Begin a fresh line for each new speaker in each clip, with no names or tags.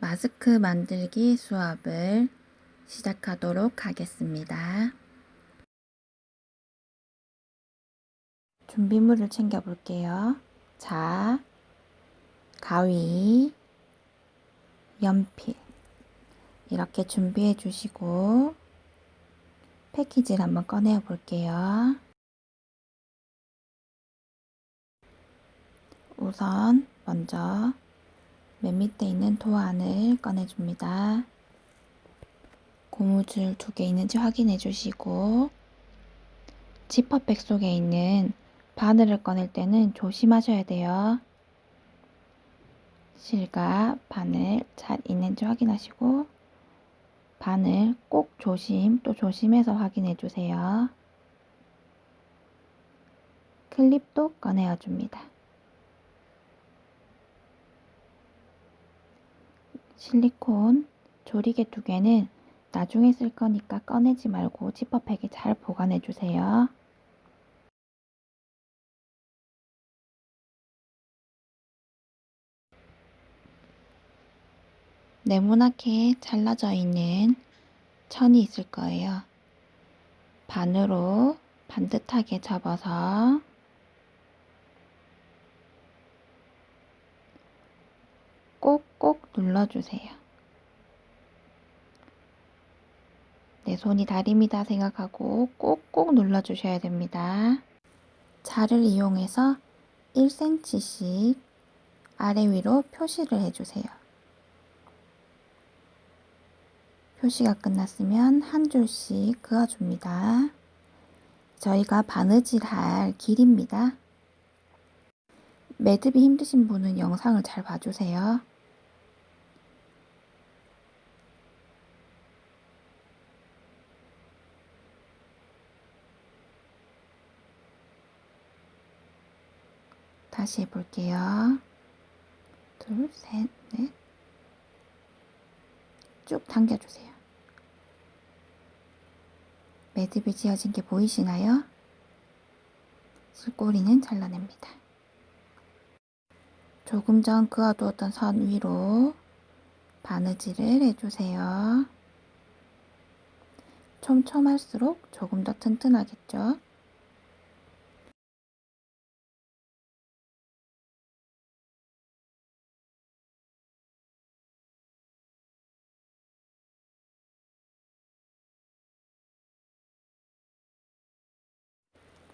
마스크 만들기 수업을 시작하도록 하겠습니다. 준비물을 챙겨 볼게요. 자, 가위, 연필 이렇게 준비해 주시고 패키지를 한번 꺼내 볼게요. 우선 먼저 맨 밑에 있는 도안을 꺼내줍니다. 고무줄 두 개 있는지 확인해 주시고 지퍼백 속에 있는 바늘을 꺼낼 때는 조심하셔야 돼요. 실과 바늘 잘 있는지 확인하시고 바늘 꼭 조심 또 조심해서 확인해 주세요. 클립도 꺼내어 줍니다. 실리콘 조리개 두 개는 나중에 쓸 거니까 꺼내지 말고 지퍼백에 잘 보관해 주세요. 네모나게 잘라져 있는 천이 있을 거예요. 반으로 반듯하게 접어서 꼭꼭 눌러주세요. 내 손이 다림이다 생각하고 꼭꼭 눌러주셔야 됩니다. 자를 이용해서 1cm씩 아래 위로 표시를 해주세요. 표시가 끝났으면 한 줄씩 그어줍니다. 저희가 바느질 할 길입니다. 매듭이 힘드신 분은 영상을 잘 봐주세요. 다시 해볼게요. 둘, 셋, 넷. 쭉 당겨주세요. 매듭이 지어진 게 보이시나요? 실꼬리는 잘라냅니다. 조금 전 그어두었던 선 위로 바느질을 해주세요. 촘촘할수록 조금 더 튼튼하겠죠?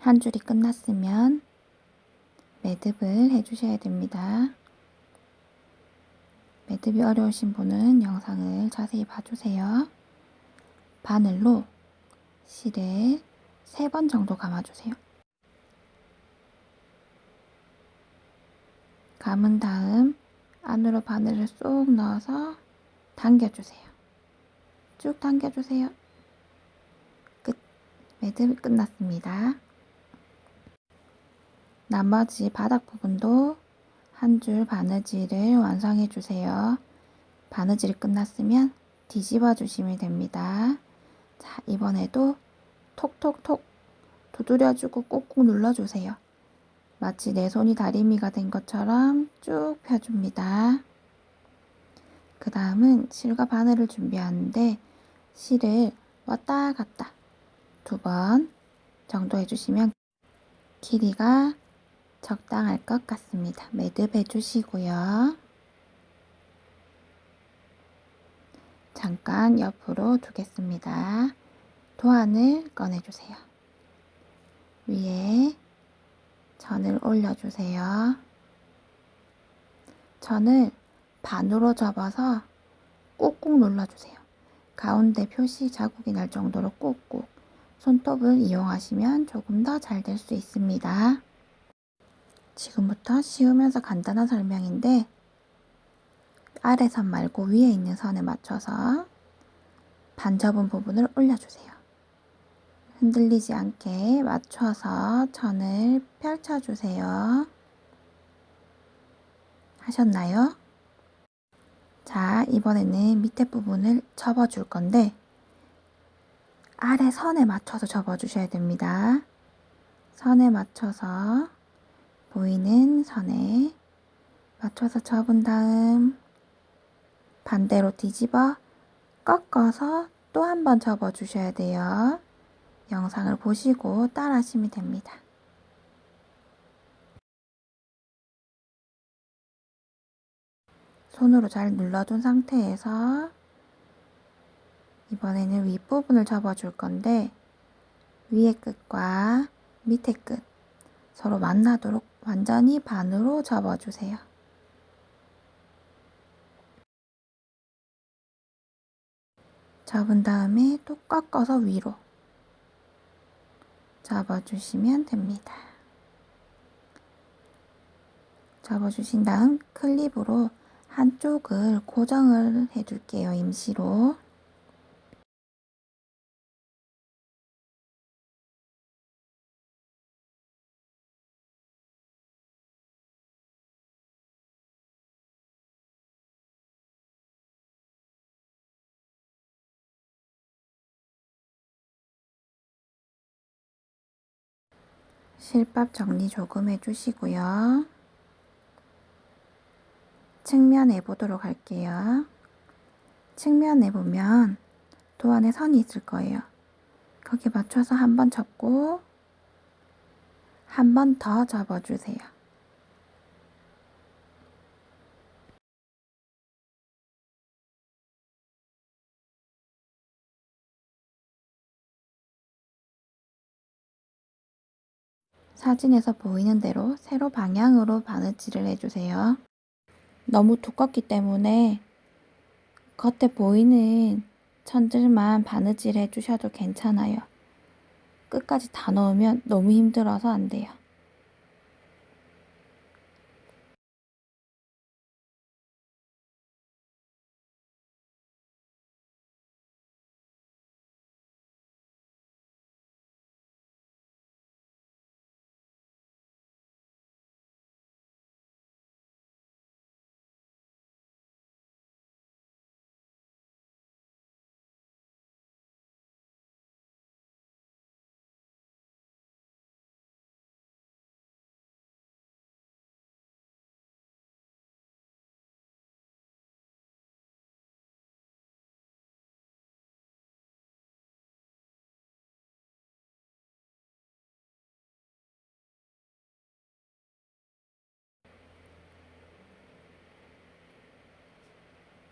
한 줄이 끝났으면 매듭을 해주셔야 됩니다. 매듭이 어려우신 분은 영상을 자세히 봐주세요. 바늘로 실을 3번 정도 감아주세요. 감은 다음 안으로 바늘을 쏙 넣어서 당겨주세요. 쭉 당겨주세요. 끝. 매듭이 끝났습니다. 나머지 바닥 부분도 한 줄 바느질을 완성해 주세요. 바느질이 끝났으면 뒤집어 주시면 됩니다. 자, 이번에도 톡톡톡 두드려주고 꾹꾹 눌러주세요. 마치 내 손이 다리미가 된 것처럼 쭉 펴줍니다. 그 다음은 실과 바늘을 준비하는데 실을 왔다 갔다 두 번 정도 해주시면 길이가 적당할 것 같습니다. 매듭해 주시고요. 잠깐 옆으로 두겠습니다. 도안을 꺼내주세요. 위에 전을 올려주세요. 전을 반으로 접어서 꾹꾹 눌러주세요. 가운데 표시 자국이 날 정도로 꾹꾹 손톱을 이용하시면 조금 더 잘 될 수 있습니다. 지금부터 쉬우면서 간단한 설명인데 아래 선 말고 위에 있는 선에 맞춰서 반 접은 부분을 올려주세요. 흔들리지 않게 맞춰서 천을 펼쳐주세요. 하셨나요? 자, 이번에는 밑에 부분을 접어줄 건데 아래 선에 맞춰서 접어주셔야 됩니다. 선에 맞춰서 보이는 선에 맞춰서 접은 다음 반대로 뒤집어 꺾어서 또 한 번 접어 주셔야 돼요. 영상을 보시고 따라 하시면 됩니다. 손으로 잘 눌러둔 상태에서 이번에는 윗부분을 접어줄 건데 위에 끝과 밑에 끝 서로 만나도록 완전히 반으로 접어주세요. 접은 다음에 또 꺾어서 위로 접어주시면 됩니다. 접어주신 다음 클립으로 한쪽을 고정을 해줄게요. 임시로. 실밥 정리 조금 해주시고요. 측면에 보도록 할게요. 측면에 보면 도안에 선이 있을 거예요. 거기 맞춰서 한 번 접고 한 번 더 접어주세요. 사진에서 보이는 대로 세로 방향으로 바느질을 해주세요. 너무 두껍기 때문에 겉에 보이는 천들만 바느질 해주셔도 괜찮아요. 끝까지 다 넣으면 너무 힘들어서 안 돼요.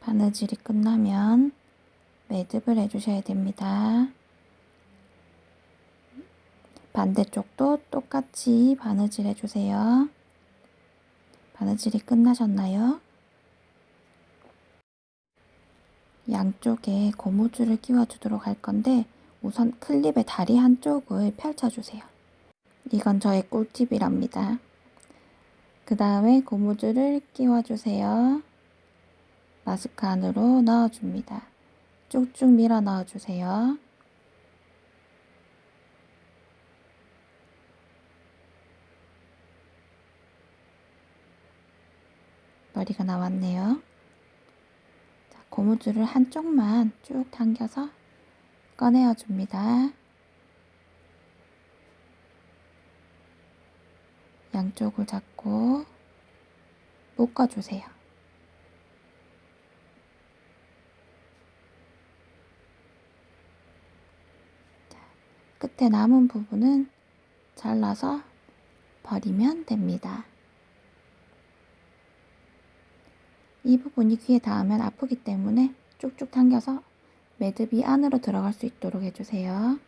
바느질이 끝나면 매듭을 해주셔야 됩니다. 반대쪽도 똑같이 바느질 해주세요. 바느질이 끝나셨나요? 양쪽에 고무줄을 끼워주도록 할 건데 우선 클립의 다리 한쪽을 펼쳐주세요. 이건 저의 꿀팁이랍니다. 그 다음에 고무줄을 끼워주세요. 마스크 안으로 넣어줍니다. 쭉쭉 밀어 넣어주세요. 머리가 나왔네요. 자, 고무줄을 한쪽만 쭉 당겨서 꺼내어 줍니다. 양쪽을 잡고 묶어주세요. 끝에 남은 부분은 잘라서 버리면 됩니다. 이 부분이 귀에 닿으면 아프기 때문에 쭉쭉 당겨서 매듭이 안으로 들어갈 수 있도록 해주세요.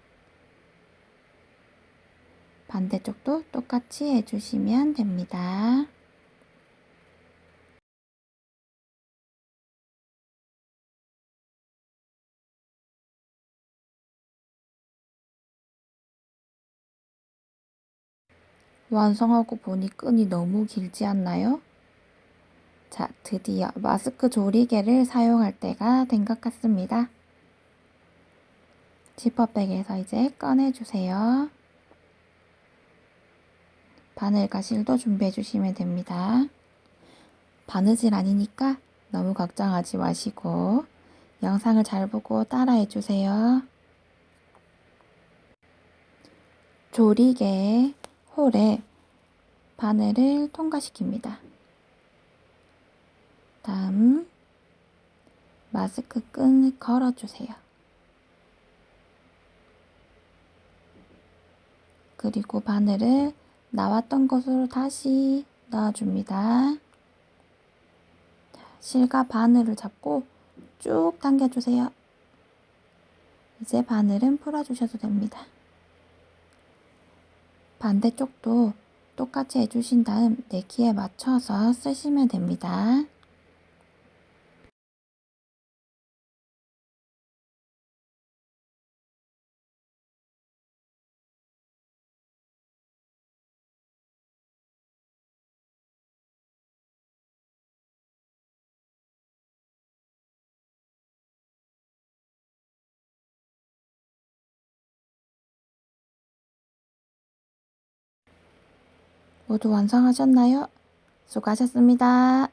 반대쪽도 똑같이 해주시면 됩니다. 완성하고 보니 끈이 너무 길지 않나요? 자, 드디어 마스크 조리개를 사용할 때가 된 것 같습니다. 지퍼백에서 이제 꺼내주세요. 바늘과 실도 준비해 주시면 됩니다. 바느질 아니니까 너무 걱정하지 마시고 영상을 잘 보고 따라해 주세요. 조리개 홀에 바늘을 통과시킵니다. 다음 마스크 끈을 걸어주세요. 그리고 바늘을 나왔던 곳으로 다시 넣어줍니다. 자, 실과 바늘을 잡고 쭉 당겨주세요. 이제 바늘은 풀어주셔도 됩니다. 반대쪽도 똑같이 해주신 다음 내 키에 맞춰서 쓰시면 됩니다. 모두 완성하셨나요? 수고하셨습니다.